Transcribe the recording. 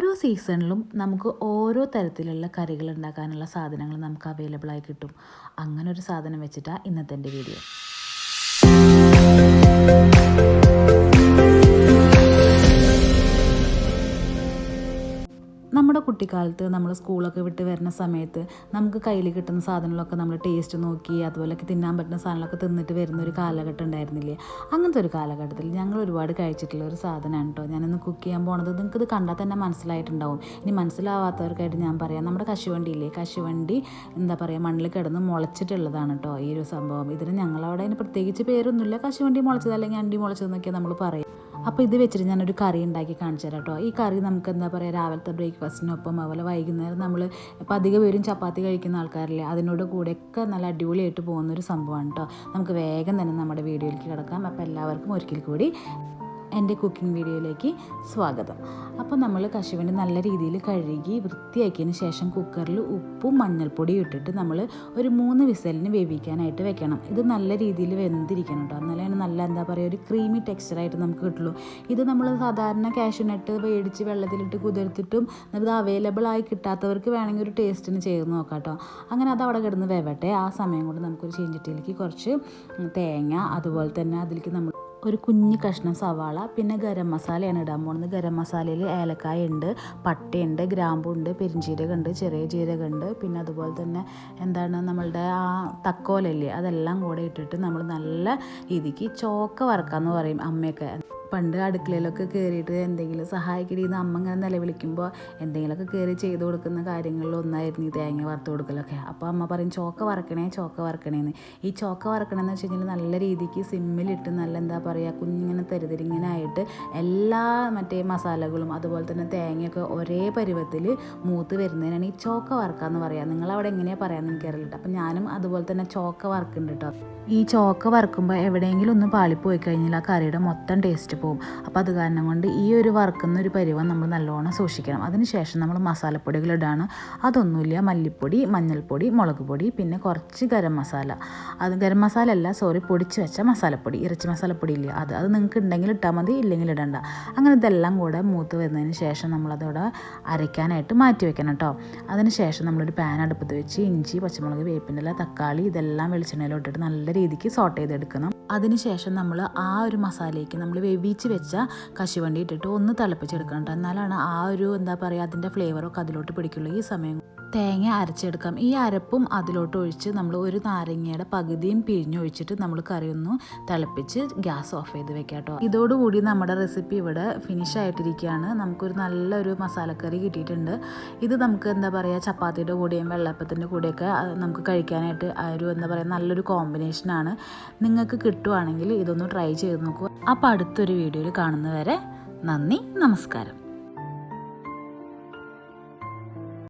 ഓരോ സീസണിലും നമുക്ക് ഓരോ തരത്തിലുള്ള കറികൾ ഉണ്ടാക്കാനുള്ള സാധനങ്ങൾ നമുക്ക് അവൈലബിൾ ആയി കിട്ടും. അങ്ങനെ ഒരു സാധനം വെച്ചിട്ടാണ് ഇന്നത്തെ എന്റെ വീഡിയോ. കുട്ടിക്കാലത്ത് നമ്മൾ സ്കൂളൊക്കെ വിട്ട് വരുന്ന സമയത്ത് നമുക്ക് കയ്യിൽ കിട്ടുന്ന സാധനങ്ങളൊക്കെ നമ്മൾ ടേസ്റ്റ് നോക്കി അതുപോലെയൊക്കെ തിന്നാൻ പറ്റുന്ന സാധനങ്ങളൊക്കെ തിന്നിട്ട് വരുന്ന ഒരു കാലഘട്ടം ഉണ്ടായിരുന്നില്ലേ? അങ്ങനത്തെ ഒരു കാലഘട്ടത്തിൽ ഞങ്ങൾ ഒരുപാട് കഴിച്ചിട്ടുള്ള ഒരു സാധനമാണ് കേട്ടോ. ഞാനിന്ന് കുക്ക് ചെയ്യാൻ പോണത് ഇത് കണ്ടാൽ തന്നെ മനസ്സിലായിട്ടുണ്ടാവും. ഇനി മനസ്സിലാവാത്തവർക്കായിട്ട് ഞാൻ പറയാം. നമ്മുടെ കശുവണ്ടി ഇല്ലേ? കശുവണ്ടി എന്താ പറയുക മണ്ണിൽ കിടന്ന് മുളച്ചിട്ടുള്ളതാണ് കേട്ടോ ഈ ഒരു സംഭവം. ഇതിന് ഞങ്ങളവിടെ അതിന് പ്രത്യേകിച്ച് പേരൊന്നുമില്ല. കശുവണ്ടി മുളച്ചത് അല്ലെങ്കിൽ അണ്ടി മുളച്ചതെന്നൊക്കെ നമ്മൾ പറയും. അപ്പോൾ ഇത് വെച്ചിട്ട് ഞാനൊരു കറി ഉണ്ടാക്കി കാണിച്ചു തരാം കേട്ടോ. ഈ കറി നമുക്ക് എന്താ പറയുക രാവിലത്തെ ബ്രേക്ക്ഫാസ്റ്റിനൊപ്പം അതുപോലെ വൈകുന്നേരം നമ്മൾ ഇപ്പോൾ അധിക പേരും ചപ്പാത്തി കഴിക്കുന്ന ആൾക്കാരില്ലേ അതിനോട് കൂടെയൊക്കെ നല്ല അടിപൊളിയായിട്ട് പോകുന്ന ഒരു സംഭവമാണ് കേട്ടോ. നമുക്ക് വേഗം തന്നെ നമ്മുടെ വീഡിയോയിലേക്ക് കിടക്കാം. അപ്പോൾ എല്ലാവർക്കും ഒരിക്കൽ കൂടി എന്റെ കുക്കിംഗ് വീഡിയോയിലേക്ക് സ്വാഗതം. അപ്പോൾ നമ്മൾ കശുവണ്ടി നല്ല രീതിയിൽ കഴുകി വൃത്തിയാക്കിയതിന് ശേഷം കുക്കറിൽ ഉപ്പും മഞ്ഞൾപ്പൊടിയും ഇട്ടിട്ട് നമ്മൾ ഒരു മൂന്ന് വിസലിന് വേവിക്കാനായിട്ട് വെക്കണം. ഇത് നല്ല രീതിയിൽ വെന്തിരിക്കണം കേട്ടോ. എന്നാലാണ് നല്ല എന്താ പറയുക ഒരു ക്രീമി ടെക്സ്ചറായിട്ട് നമുക്ക് കിട്ടുള്ളൂ. ഇത് നമ്മൾ സാധാരണ കാഷ്യൂനട്ട് മേടിച്ച് വെള്ളത്തിലിട്ട് കുതിർത്തിട്ടും ഇത് അവൈലബിൾ ആയി കിട്ടാത്തവർക്ക് വേണമെങ്കിൽ ഒരു ടേസ്റ്റിന് ചെയ്ത് നോക്കാം കേട്ടോ. അങ്ങനെ അത് അവിടെ കിടന്ന് വേവട്ടെ. ആ സമയം കൊണ്ട് നമുക്കൊരു ചീഞ്ചട്ടിയിലേക്ക് കുറച്ച് തേങ്ങ അതുപോലെ തന്നെ അതിലേക്ക് നമ്മൾ ഒരു കുഞ്ഞ് കഷ്ണം സവാള പിന്നെ ഗരം മസാലയാണ് ഇടാൻ പോകുന്നത് ഗരം മസാലയിൽ ഏലക്കായ ഉണ്ട് പട്ടയുണ്ട് ഗ്രാമ്പുണ്ട് പെരിഞ്ജീരകമുണ്ട് ചെറിയ ജീരകമുണ്ട് പിന്നെ അതുപോലെ തന്നെ എന്താണ് നമ്മളുടെ ആ തക്കോലല്ലേ അതെല്ലാം കൂടെ ഇട്ടിട്ട് നമ്മൾ നല്ല രീതിക്ക് ചോക്ക വറക്കാന്ന് പറയും അമ്മയൊക്കെ. പണ്ട് അടുക്കളയിലൊക്കെ കയറിയിട്ട് എന്തെങ്കിലും സഹായിക്കടിയെന്ന് അമ്മ ഇങ്ങനെ നിലവിളിക്കുമ്പോൾ എന്തെങ്കിലുമൊക്കെ കയറി ചെയ്ത് കൊടുക്കുന്ന കാര്യങ്ങളിൽ ഒന്നായിരുന്നു ഈ തേങ്ങ വറുത്ത് കൊടുക്കലൊക്കെ. അപ്പോൾ അമ്മ പറയും ചോക്ക വറക്കണേ ചോക്ക വറക്കണേന്ന്. ഈ ചോക്ക വറക്കണമെന്ന് വെച്ച് കഴിഞ്ഞാൽ നല്ല രീതിക്ക് സിമ്മിലിട്ട് നല്ല എന്താ പറയുക കുഞ്ഞിങ്ങനെ തെരുതിരിങ്ങനെ ആയിട്ട് എല്ലാ മറ്റേ മസാലകളും അതുപോലെ തന്നെ തേങ്ങയൊക്കെ ഒരേ പരുവത്തിൽ മൂത്ത് വരുന്നതിനാണ് ഈ ചോക്ക വറക്കാന്ന് പറയുക നിങ്ങളവിടെ എങ്ങനെയാണ് പറയാമെന്ന് എനിക്കറിയില്ല അപ്പം ഞാനും അതുപോലെ തന്നെ ചോക്ക വറക്കുന്നുണ്ട് കേട്ടോ ഈ ചോക്ക വറക്കുമ്പോൾ എവിടെയെങ്കിലും ഒന്ന് പാളിപ്പോയി കഴിഞ്ഞാൽ ആ കറിയുടെ മൊത്തം ടേസ്റ്റ് പോകും. അപ്പോൾ അത് കാരണം കൊണ്ട് ഈ ഒരു വറുക്കുന്ന ഒരു പരുവം നമ്മൾ നല്ലോണം സൂക്ഷിക്കണം. അതിനുശേഷം നമ്മൾ മസാലപ്പൊടികൾ ഇടാണ്. അതൊന്നുമില്ല. മല്ലിപ്പൊടി മഞ്ഞൾപ്പൊടി മുളക് പൊടി പിന്നെ കുറച്ച് ഗരം മസാല. അത് ഗരം മസാല അല്ല സോറി പൊടിച്ച് വെച്ച മസാലപ്പൊടി. ഇറച്ചി മസാലപ്പൊടി ഇല്ല? അത്. അത് നിങ്ങൾക്ക് ഉണ്ടെങ്കിൽ ഇട്ടാൽ മതി ഇല്ലെങ്കിൽ ഇടണ്ട. അങ്ങനെ ഇതെല്ലാം കൂടെ മൂത്ത് വരുന്നതിന് ശേഷം നമ്മളതോടെ അരയ്ക്കാനായിട്ട് മാറ്റി വെക്കണം കേട്ടോ അതിന് ശേഷം നമ്മളൊരു പാൻ അടുപ്പത്ത് വെച്ച് ഇഞ്ചി പച്ചമുളക് വേപ്പിന്റെ തക്കാളി ഇതെല്ലാം വെളിച്ചെണ്ണയിലോട്ടിട്ട് നല്ല രീതിക്ക് സോട്ട് ചെയ്തെടുക്കണം. അതിനുശേഷം നമ്മൾ ആ ഒരു മസാലയ്ക്ക് നമ്മൾ വേവിച്ച് വെച്ച കശുവണ്ടി ഇട്ടിട്ട് ഒന്ന് തിളപ്പിച്ചെടുക്കണം എന്നാലാണ് ആ ഒരു എന്താ പറയുക അതിന്റെ ഫ്ലേവറൊക്കെ അതിലോട്ട് പിടിക്കുള്ളൂ. ഈ സമയം തേങ്ങ അരച്ചെടുക്കാം. ഈ അരപ്പും അതിലോട്ട് ഒഴിച്ച് നമ്മൾ ഒരു നാരങ്ങയുടെ പകുതിയും പിഴിഞ്ഞൊഴിച്ചിട്ട് നമ്മൾ കറി ഒന്ന് തിളപ്പിച്ച് ഗ്യാസ് ഓഫ് ചെയ്ത് വെക്കാം കേട്ടോ ഇതോടുകൂടി നമ്മുടെ റെസിപ്പി ഇവിടെ ഫിനിഷ് ആയിട്ടിരിക്കുകയാണ്. നമുക്കൊരു നല്ലൊരു മസാലക്കറി കിട്ടിയിട്ടുണ്ട്. ഇത് നമുക്ക് എന്താ പറയുക ചപ്പാത്തിയുടെ കൂടെയും വെള്ളപ്പത്തിന്റെ കൂടെയൊക്കെ നമുക്ക് കഴിക്കാനായിട്ട് ആ ഒരു എന്താ പറയുക നല്ലൊരു കോമ്പിനേഷനാണ് നിങ്ങൾക്ക് കിട്ടുവാണെങ്കിൽ ഇതൊന്ന് ട്രൈ ചെയ്ത് നോക്കൂ. അപ്പോൾ അടുത്തൊരു വീഡിയോയിൽ കാണുന്നവരെ നന്ദി നമസ്കാരം.